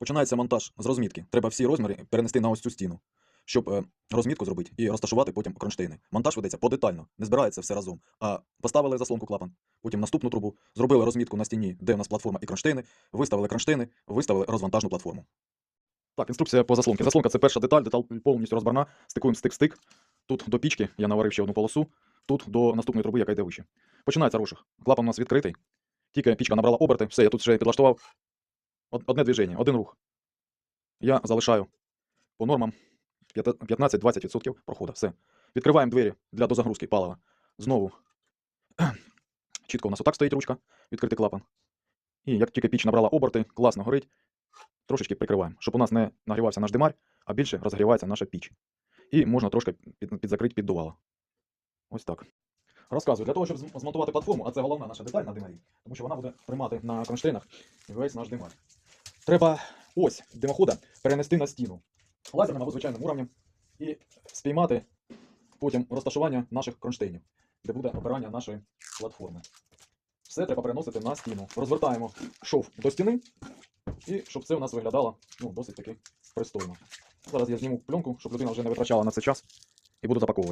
Починається монтаж з розмітки. Треба всі розміри перенести на ось цю стіну, щоб е, розмітку зробити і розташувати потім кронштейни. Монтаж ведеться подетально, не збирається все разом. А поставили заслонку клапан, потім наступну трубу, зробили розмітку на стіні, де у нас платформа і кронштейни, виставили кронштейни, виставили розвантажну платформу. Так, інструкція по заслонці. Заслонка це перша деталь, деталь повністю розбарна, стикуємо стик-стик. Тут до пічки я наварив ще одну полосу, тут до наступної труби, яка йде вище. Починається розшух. Клапан у нас відкритий. Тільки пічка набрала оберти, все, я тут вже підлаштував. Од- Одне движення, один рух. Я залишаю по нормам 15-20% проходу. Все. Відкриваємо двері для дозагрузки палива. Знову. Чітко у нас отак стоїть ручка, відкритий клапан. І як тільки піч набрала оберти, класно горить, трошечки прикриваємо, щоб у нас не нагрівався наш димар, а більше розгрівається наша піч. І можна трошки під, підзакрити піддувало. Ось так. Розказую, для того, щоб змонтувати платформу, а це головна наша деталь на димарі, тому що вона буде тримати на кронштейнах весь наш димар. Треба ось димохода перенести на стіну лазерним або звичайним уровнем і спіймати потім розташування наших кронштейнів, де буде опирання нашої платформи. Все треба переносити на стіну. Розвертаємо шов до стіни, і щоб це у нас виглядало ну, досить таки пристойно. Зараз я зніму пленку, щоб людина вже не витрачала на це час і буду запаковувати.